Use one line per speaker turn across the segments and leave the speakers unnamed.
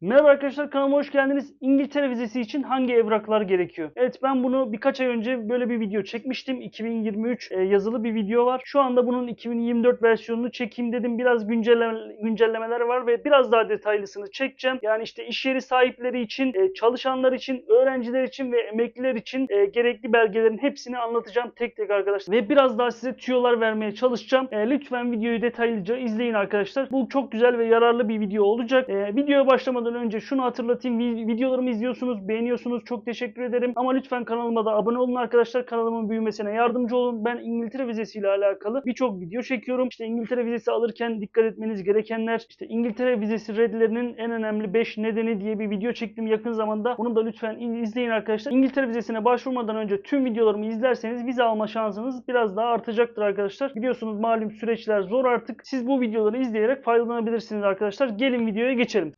Merhaba arkadaşlar kanalıma hoş geldiniz. İngiltere vizesi için hangi evraklar gerekiyor? Evet ben bunu birkaç ay önce böyle bir video çekmiştim. 2023 e, yazılı bir video var. Şu anda bunun 2024 versiyonunu çekeyim dedim. Biraz güncelleme, güncellemeler var ve biraz daha detaylısını çekeceğim. Yani işte iş yeri sahipleri için, e, çalışanlar için, öğrenciler için ve emekliler için e, gerekli belgelerin hepsini anlatacağım tek tek arkadaşlar. Ve biraz daha size tüyolar vermeye çalışacağım. Lütfen videoyu detaylıca izleyin arkadaşlar. Bu çok güzel ve yararlı bir video olacak. Videoya başlamadan önce şunu hatırlatayım. Vi- Videolarımı izliyorsunuz, beğeniyorsunuz. Çok teşekkür ederim. Ama lütfen kanalıma da abone olun arkadaşlar. Kanalımın büyümesine yardımcı olun. Ben İngiltere vizesiyle alakalı birçok video çekiyorum. İşte İngiltere vizesi alırken dikkat etmeniz gerekenler, işte İngiltere vizesi redlerinin en önemli 5 nedeni diye bir video çektim yakın zamanda. Bunu da lütfen in- izleyin arkadaşlar. İngiltere vizesine başvurmadan önce tüm videolarımı izlerseniz vize alma şansınız biraz daha artacaktır arkadaşlar. Biliyorsunuz malum süreçler zor artık. Siz bu videoları izleyerek faydalanabilirsiniz arkadaşlar. Gelin videoya geçelim.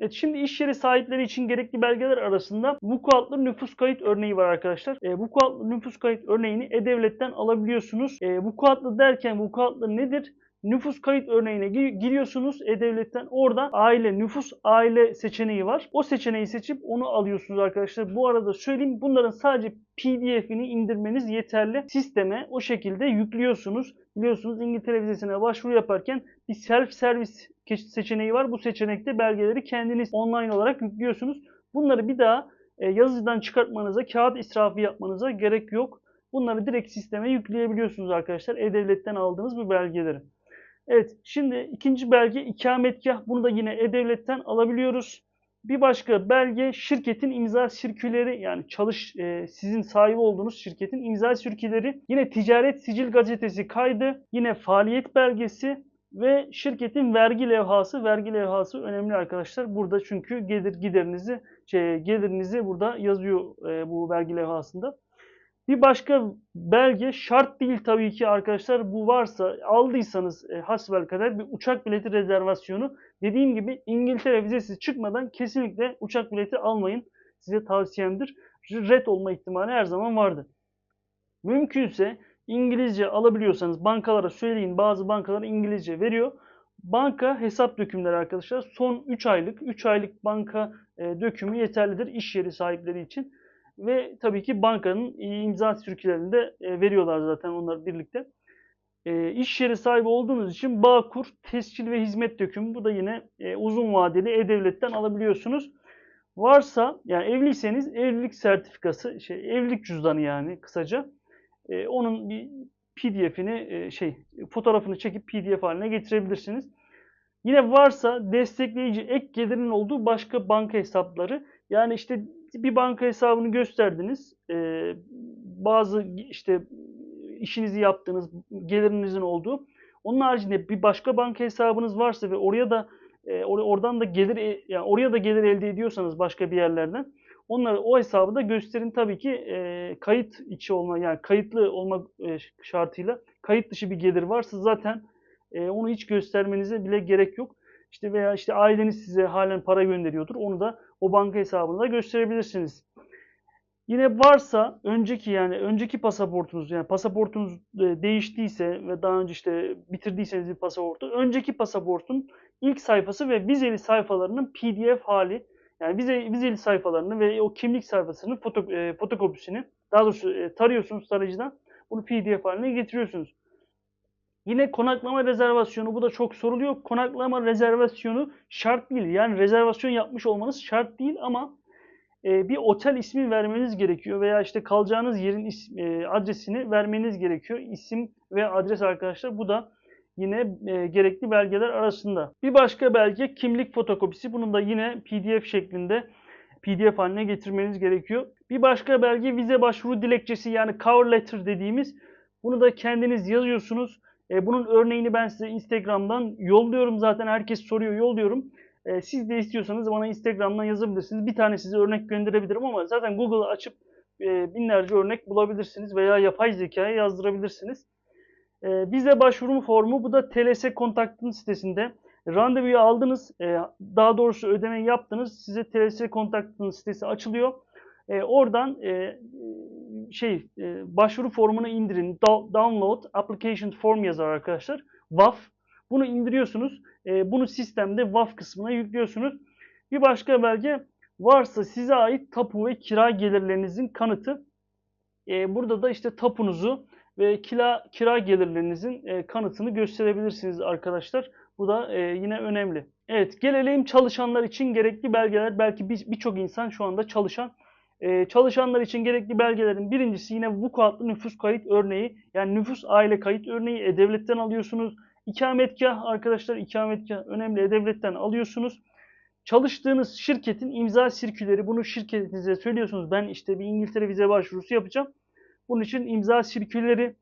Evet şimdi iş yeri sahipleri için gerekli belgeler arasında vukuatlı nüfus kayıt örneği var arkadaşlar. E, vukuatlı nüfus kayıt örneğini E-Devlet'ten alabiliyorsunuz. E, vukuatlı derken vukuatlı nedir? Nüfus kayıt örneğine gi- giriyorsunuz E-Devlet'ten. Orada aile, nüfus aile seçeneği var. O seçeneği seçip onu alıyorsunuz arkadaşlar. Bu arada söyleyeyim bunların sadece PDF'ini indirmeniz yeterli. Sisteme o şekilde yüklüyorsunuz. Biliyorsunuz İngiltere vizesine başvuru yaparken bir self servis seçeneği var. Bu seçenekte belgeleri kendiniz online olarak yüklüyorsunuz. Bunları bir daha e, yazıcıdan çıkartmanıza, kağıt israfı yapmanıza gerek yok. Bunları direkt sisteme yükleyebiliyorsunuz arkadaşlar. E-Devlet'ten aldığınız bu belgeleri. Evet, şimdi ikinci belge ikametgah. Bunu da yine E-Devlet'ten alabiliyoruz. Bir başka belge şirketin imza sirküleri yani çalış e, sizin sahibi olduğunuz şirketin imza sirküleri. Yine ticaret sicil gazetesi kaydı, yine faaliyet belgesi ve şirketin vergi levhası. Vergi levhası önemli arkadaşlar. Burada çünkü gelir giderinizi şey, gelirinizi burada yazıyor e, bu vergi levhasında. Bir başka belge şart değil tabii ki arkadaşlar. Bu varsa aldıysanız e, hasbelkader bir uçak bileti rezervasyonu. Dediğim gibi İngiltere vizesi çıkmadan kesinlikle uçak bileti almayın. Size tavsiyemdir. Red olma ihtimali her zaman vardır. Mümkünse İngilizce alabiliyorsanız bankalara söyleyin. Bazı bankalar İngilizce veriyor. Banka hesap dökümleri arkadaşlar son 3 aylık 3 aylık banka e, dökümü yeterlidir iş yeri sahipleri için. Ve tabii ki bankanın imza sürkülerini de e, veriyorlar zaten onlar birlikte. E, iş yeri sahibi olduğunuz için Bağkur tescil ve hizmet dökümü bu da yine e, uzun vadeli E-Devlet'ten alabiliyorsunuz. Varsa yani evliyseniz evlilik sertifikası, şey evlilik cüzdanı yani kısaca. E, onun bir PDF'ini şey fotoğrafını çekip PDF haline getirebilirsiniz. Yine varsa destekleyici ek gelirin olduğu başka banka hesapları. Yani işte bir banka hesabını gösterdiniz. E, bazı işte işinizi yaptığınız gelirinizin olduğu. Onun haricinde bir başka banka hesabınız varsa ve oraya da e, or- oradan da gelir e, yani oraya da gelir elde ediyorsanız başka bir yerlerden onları o hesabı da gösterin tabii ki e, kayıt içi olma yani kayıtlı olmak e, şartıyla kayıt dışı bir gelir varsa zaten e, onu hiç göstermenize bile gerek yok. İşte veya işte aileniz size halen para gönderiyordur. Onu da o banka hesabında gösterebilirsiniz. Yine varsa önceki yani önceki pasaportunuz yani pasaportunuz e, değiştiyse ve daha önce işte bitirdiyseniz bir pasaportu önceki pasaportun ilk sayfası ve vizeli sayfalarının PDF hali yani vize, vizeli sayfalarını ve o kimlik sayfasının e, fotokopisini daha doğrusu e, tarıyorsunuz tarayıcıdan bunu PDF haline getiriyorsunuz. Yine konaklama rezervasyonu bu da çok soruluyor. Konaklama rezervasyonu şart değil. Yani rezervasyon yapmış olmanız şart değil ama e, bir otel ismi vermeniz gerekiyor veya işte kalacağınız yerin is, e, adresini vermeniz gerekiyor. İsim ve adres arkadaşlar bu da yine e, gerekli belgeler arasında. Bir başka belge kimlik fotokopisi. Bunun da yine PDF şeklinde PDF haline getirmeniz gerekiyor. Bir başka belge vize başvuru dilekçesi yani cover letter dediğimiz. Bunu da kendiniz yazıyorsunuz. E, bunun örneğini ben size Instagram'dan yolluyorum. Zaten herkes soruyor, yolluyorum. E, siz de istiyorsanız bana Instagram'dan yazabilirsiniz. Bir tane size örnek gönderebilirim ama zaten Google'ı açıp e, binlerce örnek bulabilirsiniz veya yapay zekaya yazdırabilirsiniz. E, vize başvuru formu bu da TLS kontaktın sitesinde. Randevuyu aldınız, e, daha doğrusu ödemeyi yaptınız. Size TLS kontaktın sitesi açılıyor. E, oradan e, şey e, başvuru formunu indirin. Do- download application form yazar arkadaşlar. WAF Bunu indiriyorsunuz. E, bunu sistemde WAF kısmına yüklüyorsunuz. Bir başka belge varsa size ait tapu ve kira gelirlerinizin kanıtı. E, burada da işte tapunuzu ve kira, kira gelirlerinizin e, kanıtını gösterebilirsiniz arkadaşlar. Bu da e, yine önemli. Evet gelelim çalışanlar için gerekli belgeler. Belki birçok bir insan şu anda çalışan. E, çalışanlar için gerekli belgelerin birincisi yine vukuatlı nüfus kayıt örneği. Yani nüfus aile kayıt örneği E-Devlet'ten alıyorsunuz. İkametgah arkadaşlar ikametgah önemli E-Devlet'ten alıyorsunuz. Çalıştığınız şirketin imza sirküleri bunu şirketinize söylüyorsunuz. Ben işte bir İngiltere vize başvurusu yapacağım. Bunun için imza sirküleri,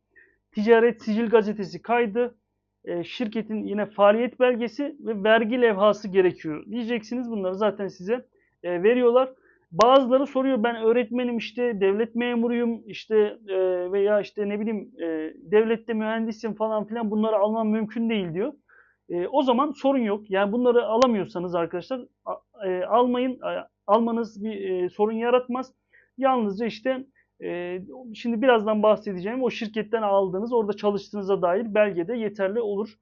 ticaret sicil gazetesi kaydı, e, şirketin yine faaliyet belgesi ve vergi levhası gerekiyor. Diyeceksiniz bunları zaten size e, veriyorlar. Bazıları soruyor ben öğretmenim işte devlet memuruyum işte e, veya işte ne bileyim devlette mühendisim falan filan bunları almam mümkün değil diyor. O zaman sorun yok. Yani bunları alamıyorsanız arkadaşlar almayın. Almanız bir sorun yaratmaz. Yalnızca işte e, şimdi birazdan bahsedeceğim o şirketten aldığınız orada çalıştığınıza dair belge de yeterli olur.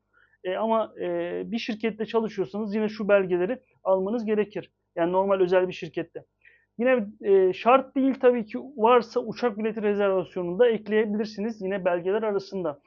E, ama e, bir şirkette çalışıyorsanız yine şu belgeleri almanız gerekir. Yani normal özel bir şirkette. Yine e, şart değil tabii ki varsa uçak bileti rezervasyonunu da ekleyebilirsiniz yine belgeler arasında.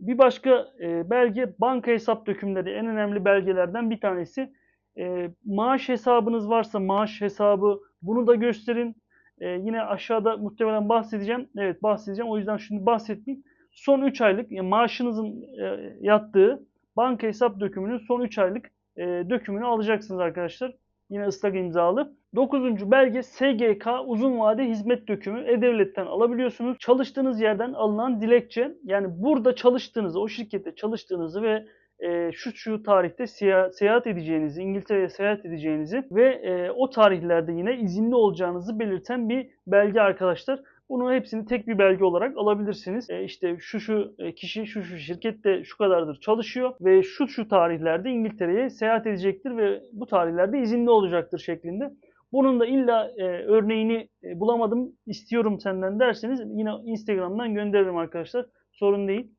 Bir başka e, belge banka hesap dökümleri en önemli belgelerden bir tanesi. E, maaş hesabınız varsa maaş hesabı bunu da gösterin. E, yine aşağıda muhtemelen bahsedeceğim. Evet bahsedeceğim. O yüzden şimdi bahsetmeyeyim. Son 3 aylık yani maaşınızın e, yattığı banka hesap dökümünün son 3 aylık e, dökümünü alacaksınız arkadaşlar. Yine ıslak imzalı. 9. belge SGK uzun vade hizmet dökümü E-Devlet'ten alabiliyorsunuz. Çalıştığınız yerden alınan dilekçe yani burada çalıştığınızı, o şirkette çalıştığınızı ve e, şu şu tarihte seyahat edeceğinizi, İngiltere'ye seyahat edeceğinizi ve e, o tarihlerde yine izinli olacağınızı belirten bir belge arkadaşlar. Bunu hepsini tek bir belge olarak alabilirsiniz. E, işte şu şu e, kişi şu şu şirkette şu kadardır çalışıyor ve şu şu tarihlerde İngiltere'ye seyahat edecektir ve bu tarihlerde izinli olacaktır şeklinde. Bunun da illa e, örneğini e, bulamadım istiyorum senden derseniz yine Instagram'dan gönderirim arkadaşlar. Sorun değil.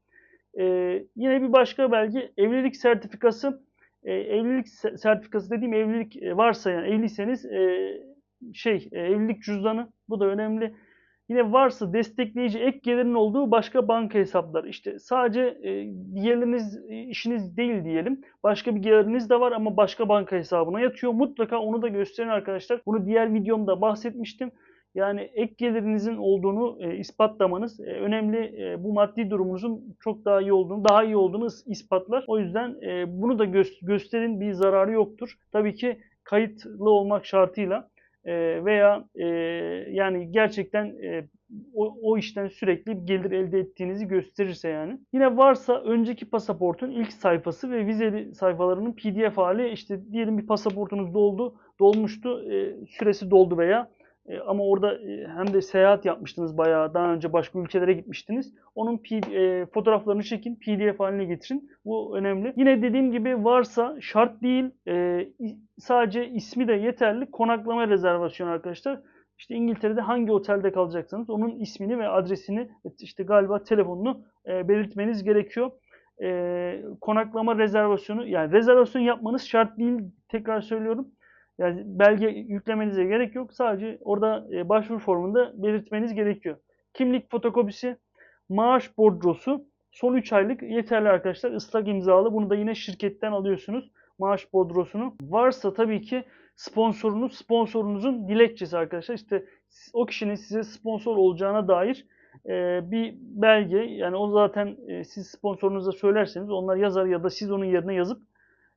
Ee, yine bir başka belge evlilik sertifikası. Ee, evlilik sertifikası dediğim evlilik e, varsa yani evliyseniz e, şey e, evlilik cüzdanı bu da önemli. Yine varsa destekleyici ek gelirin olduğu başka banka hesapları. İşte sadece e, geliriniz işiniz değil diyelim. Başka bir geliriniz de var ama başka banka hesabına yatıyor. Mutlaka onu da gösterin arkadaşlar. Bunu diğer videomda bahsetmiştim. Yani ek gelirinizin olduğunu e, ispatlamanız e, önemli. E, bu maddi durumunuzun çok daha iyi olduğunu, daha iyi olduğunu ispatlar. O yüzden e, bunu da gö gösterin bir zararı yoktur. Tabii ki kayıtlı olmak şartıyla e, veya e, yani gerçekten e, o, o işten sürekli gelir elde ettiğinizi gösterirse yani. Yine varsa önceki pasaportun ilk sayfası ve vizeli sayfalarının pdf hali işte diyelim bir pasaportunuz doldu, dolmuştu, e, süresi doldu veya e, ama orada e, hem de seyahat yapmıştınız bayağı daha önce başka ülkelere gitmiştiniz. Onun e, fotoğraflarını çekin, PDF haline getirin. Bu önemli. Yine dediğim gibi varsa şart değil, sadece ismi de yeterli. Konaklama rezervasyonu arkadaşlar. İşte İngiltere'de hangi otelde kalacaksanız onun ismini ve adresini işte galiba telefonunu belirtmeniz gerekiyor. konaklama rezervasyonu yani rezervasyon yapmanız şart değil tekrar söylüyorum. Yani belge yüklemenize gerek yok. Sadece orada e, başvuru formunda belirtmeniz gerekiyor. Kimlik fotokopisi, maaş bordrosu, son 3 aylık yeterli arkadaşlar. Islak imzalı. Bunu da yine şirketten alıyorsunuz. Maaş bordrosunu. Varsa tabii ki sponsorunuz, sponsorunuzun dilekçesi arkadaşlar. İşte o kişinin size sponsor olacağına dair e, bir belge. Yani o zaten e, siz sponsorunuza söylerseniz onlar yazar ya da siz onun yerine yazıp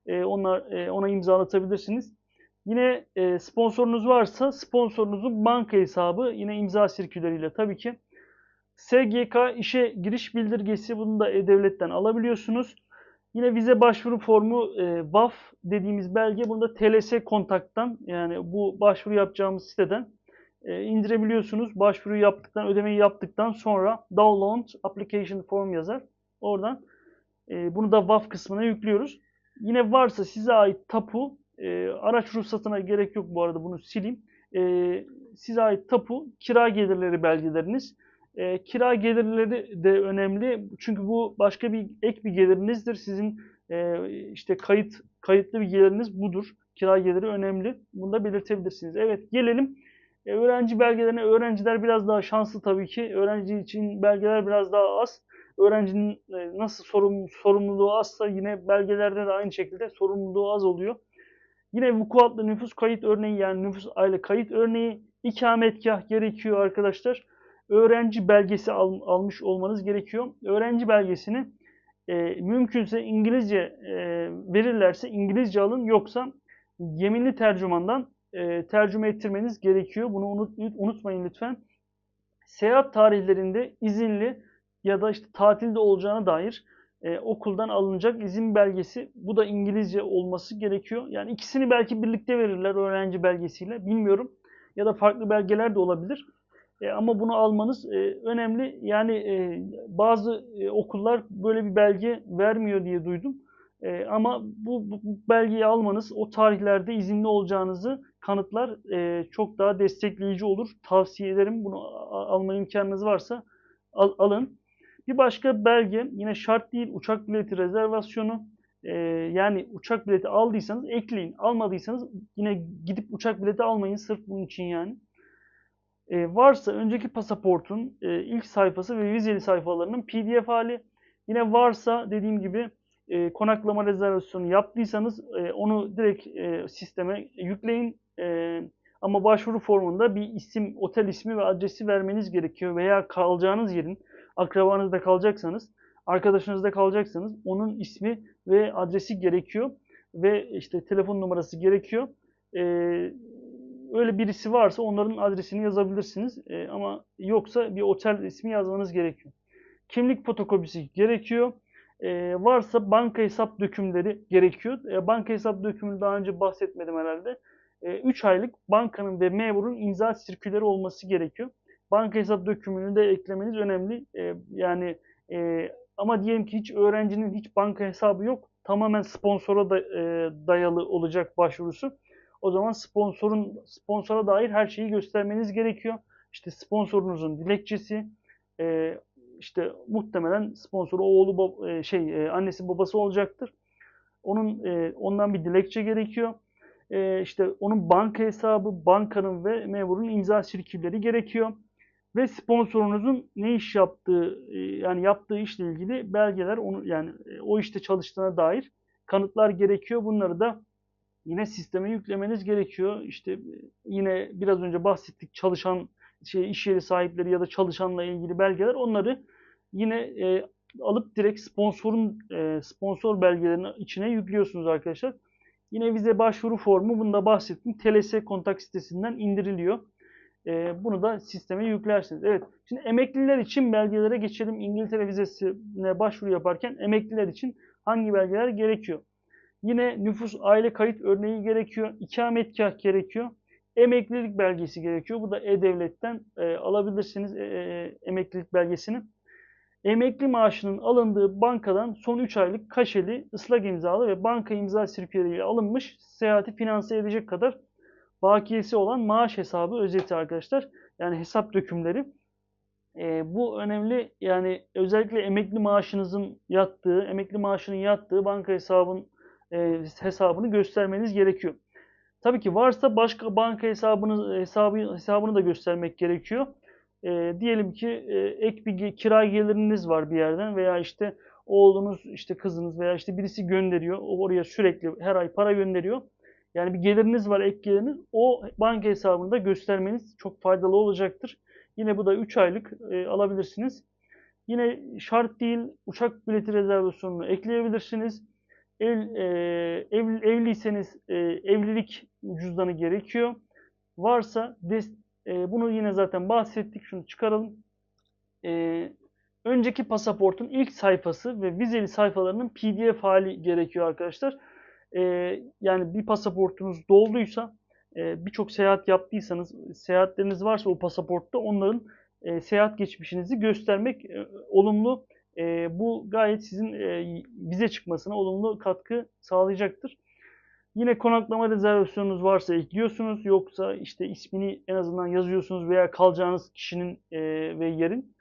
e, onlar ona imzalatabilirsiniz. Yine e, sponsorunuz varsa sponsorunuzun banka hesabı yine imza sirküleriyle tabii ki. SGK işe giriş bildirgesi bunu da E-Devlet'ten alabiliyorsunuz. Yine vize başvuru formu e, VAF dediğimiz belge bunu da TLS kontaktan yani bu başvuru yapacağımız siteden e, indirebiliyorsunuz. Başvuru yaptıktan, ödemeyi yaptıktan sonra download application form yazar. Oradan e, bunu da VAF kısmına yüklüyoruz. Yine varsa size ait tapu e, araç ruhsatına gerek yok bu arada bunu sileyim. E, size ait tapu, kira gelirleri belgeleriniz. E, kira gelirleri de önemli. Çünkü bu başka bir ek bir gelirinizdir. Sizin e, işte kayıt kayıtlı bilgileriniz budur. Kira geliri önemli. Bunu da belirtebilirsiniz. Evet gelelim e, öğrenci belgelerine. Öğrenciler biraz daha şanslı tabii ki. Öğrenci için belgeler biraz daha az. Öğrencinin e, nasıl sorum, sorumluluğu azsa yine belgelerde de aynı şekilde sorumluluğu az oluyor. Yine vukuatlı nüfus kayıt örneği yani nüfus aile kayıt örneği ikametgah gerekiyor arkadaşlar. Öğrenci belgesi al, almış olmanız gerekiyor. Öğrenci belgesini e, mümkünse İngilizce e, verirlerse İngilizce alın yoksa yeminli tercümandan e, tercüme ettirmeniz gerekiyor. Bunu unut, unutmayın lütfen. Seyahat tarihlerinde izinli ya da işte tatilde olacağına dair e, okuldan alınacak izin belgesi. Bu da İngilizce olması gerekiyor. Yani ikisini belki birlikte verirler öğrenci belgesiyle. Bilmiyorum. Ya da farklı belgeler de olabilir. E, ama bunu almanız e, önemli. Yani e, bazı e, okullar böyle bir belge vermiyor diye duydum. E, ama bu, bu, belgeyi almanız o tarihlerde izinli olacağınızı kanıtlar e, çok daha destekleyici olur. Tavsiye ederim. Bunu alma imkanınız varsa al, alın. Bir başka belge yine şart değil uçak bileti rezervasyonu. E, yani uçak bileti aldıysanız ekleyin. Almadıysanız yine gidip uçak bileti almayın sırf bunun için yani. E, varsa önceki pasaportun e, ilk sayfası ve vizeli sayfalarının pdf hali. Yine varsa dediğim gibi e, konaklama rezervasyonu yaptıysanız e, onu direkt e, sisteme yükleyin. E, ama başvuru formunda bir isim, otel ismi ve adresi vermeniz gerekiyor. Veya kalacağınız yerin, akrabanızda kalacaksanız, arkadaşınızda kalacaksanız onun ismi ve adresi gerekiyor. Ve işte telefon numarası gerekiyor. E, öyle birisi varsa onların adresini yazabilirsiniz. E, ama yoksa bir otel ismi yazmanız gerekiyor. Kimlik fotokopisi gerekiyor. E, varsa banka hesap dökümleri gerekiyor. E, banka hesap dökümünü daha önce bahsetmedim herhalde. 3 e, aylık bankanın ve memurun imza sirküleri olması gerekiyor. Banka hesap dökümünü de eklemeniz önemli. E, yani e, ama diyelim ki hiç öğrencinin hiç banka hesabı yok. Tamamen sponsora da, e, dayalı olacak başvurusu. O zaman sponsorun sponsora dair her şeyi göstermeniz gerekiyor. İşte sponsorunuzun dilekçesi, e, işte muhtemelen sponsoru oğlu e, şey e, annesi babası olacaktır. Onun e, ondan bir dilekçe gerekiyor. E, işte onun banka hesabı, bankanın ve memurun imza sirkülleri gerekiyor. Ve sponsorunuzun ne iş yaptığı, e, yani yaptığı işle ilgili belgeler, onu yani e, o işte çalıştığına dair kanıtlar gerekiyor. Bunları da yine sisteme yüklemeniz gerekiyor. İşte yine biraz önce bahsettik çalışan şey iş yeri sahipleri ya da çalışanla ilgili belgeler onları yine e, alıp direkt sponsorun e, sponsor belgelerinin içine yüklüyorsunuz arkadaşlar. Yine vize başvuru formu bunda bahsettim. TLS kontak sitesinden indiriliyor. E, bunu da sisteme yüklersiniz. Evet. Şimdi emekliler için belgelere geçelim. İngiltere vizesine başvuru yaparken emekliler için hangi belgeler gerekiyor? Yine nüfus aile kayıt örneği gerekiyor. İkametgah gerekiyor. Emeklilik belgesi gerekiyor. Bu da E-Devlet'ten e, alabilirsiniz e, e, emeklilik belgesini. Emekli maaşının alındığı bankadan son 3 aylık kaşeli, ıslak imzalı ve banka imza sirküleriyle alınmış seyahati finanse edecek kadar bakiyesi olan maaş hesabı özeti arkadaşlar. Yani hesap dökümleri. E, bu önemli. Yani özellikle emekli maaşınızın yattığı, emekli maaşının yattığı banka hesabın e, hesabını göstermeniz gerekiyor. Tabii ki varsa başka banka hesabını hesabı hesabını da göstermek gerekiyor. E, diyelim ki e, ek bir kira geliriniz var bir yerden veya işte oğlunuz, işte kızınız veya işte birisi gönderiyor. Oraya sürekli her ay para gönderiyor. Yani bir geliriniz var, ek geliriniz. O banka hesabını da göstermeniz çok faydalı olacaktır. Yine bu da 3 aylık e, alabilirsiniz. Yine şart değil uçak bileti rezervasyonunu ekleyebilirsiniz. Ev, e, ev, evliyseniz e, evlilik cüzdanı gerekiyor. Varsa des, e, bunu yine zaten bahsettik. Şunu çıkaralım. E, önceki pasaportun ilk sayfası ve vizeli sayfalarının pdf hali gerekiyor arkadaşlar. E, yani bir pasaportunuz dolduysa e, birçok seyahat yaptıysanız seyahatleriniz varsa o pasaportta onların e, seyahat geçmişinizi göstermek e, olumlu e, bu gayet sizin e, vize çıkmasına olumlu katkı sağlayacaktır. Yine konaklama rezervasyonunuz varsa ekliyorsunuz. Yoksa işte ismini en azından yazıyorsunuz veya kalacağınız kişinin e, ve yerin.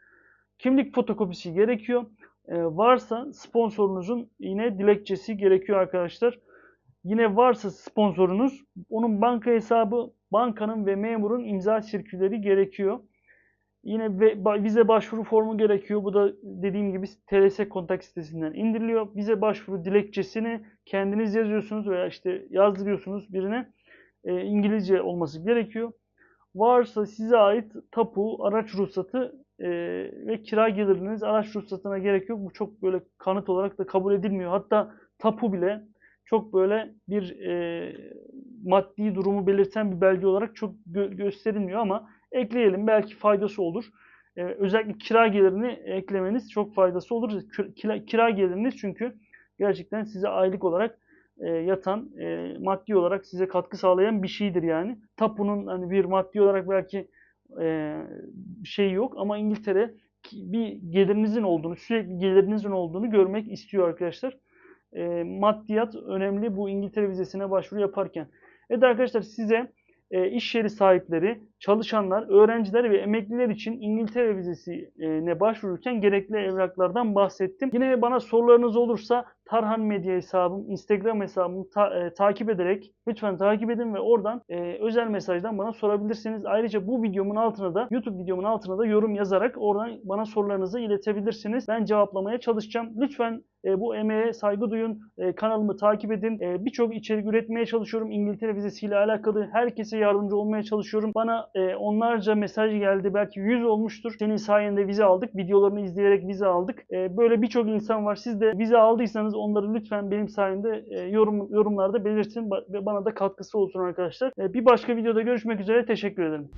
Kimlik fotokopisi gerekiyor. E, varsa sponsorunuzun yine dilekçesi gerekiyor arkadaşlar. Yine varsa sponsorunuz onun banka hesabı, bankanın ve memurun imza sirküleri gerekiyor. Yine vize başvuru formu gerekiyor. Bu da dediğim gibi TRS kontak sitesinden indiriliyor. Vize başvuru dilekçesini kendiniz yazıyorsunuz veya işte yazdırıyorsunuz birine. E, İngilizce olması gerekiyor. Varsa size ait tapu, araç ruhsatı e, ve kira geliriniz araç ruhsatına gerek yok. Bu çok böyle kanıt olarak da kabul edilmiyor. Hatta tapu bile çok böyle bir e, maddi durumu belirten bir belge olarak çok gö- gösterilmiyor ama ekleyelim belki faydası olur. E, özellikle kira gelirini eklemeniz çok faydası olur. Kira, kira- geliriniz çünkü gerçekten size aylık olarak e, yatan, e, maddi olarak size katkı sağlayan bir şeydir yani. Tapunun hani bir maddi olarak belki e, şey yok ama İngiltere bir gelirinizin olduğunu, sürekli gelirinizin olduğunu görmek istiyor arkadaşlar. E, maddiyat önemli bu İngiltere vizesine başvuru yaparken. Evet arkadaşlar size e, iş yeri sahipleri, çalışanlar, öğrenciler ve emekliler için İngiltere vizesine başvururken gerekli evraklardan bahsettim. Yine bana sorularınız olursa Tarhan Medya hesabım, Instagram hesabımı ta- e, takip ederek lütfen takip edin ve oradan e, özel mesajdan bana sorabilirsiniz. Ayrıca bu videomun altına da YouTube videomun altına da yorum yazarak oradan bana sorularınızı iletebilirsiniz. Ben cevaplamaya çalışacağım. Lütfen e, bu emeğe saygı duyun. E, kanalımı takip edin. E, Birçok içerik üretmeye çalışıyorum. İngiltere vizesiyle alakalı herkese yardımcı olmaya çalışıyorum. Bana e, onlarca mesaj geldi. Belki 100 olmuştur. Senin sayende vize aldık. Videolarını izleyerek vize aldık. E, böyle birçok insan var. Siz de vize aldıysanız onları lütfen benim sayemde e, yorum yorumlarda belirtin Ba- bana da katkısı olsun arkadaşlar. E, bir başka videoda görüşmek üzere. Teşekkür ederim.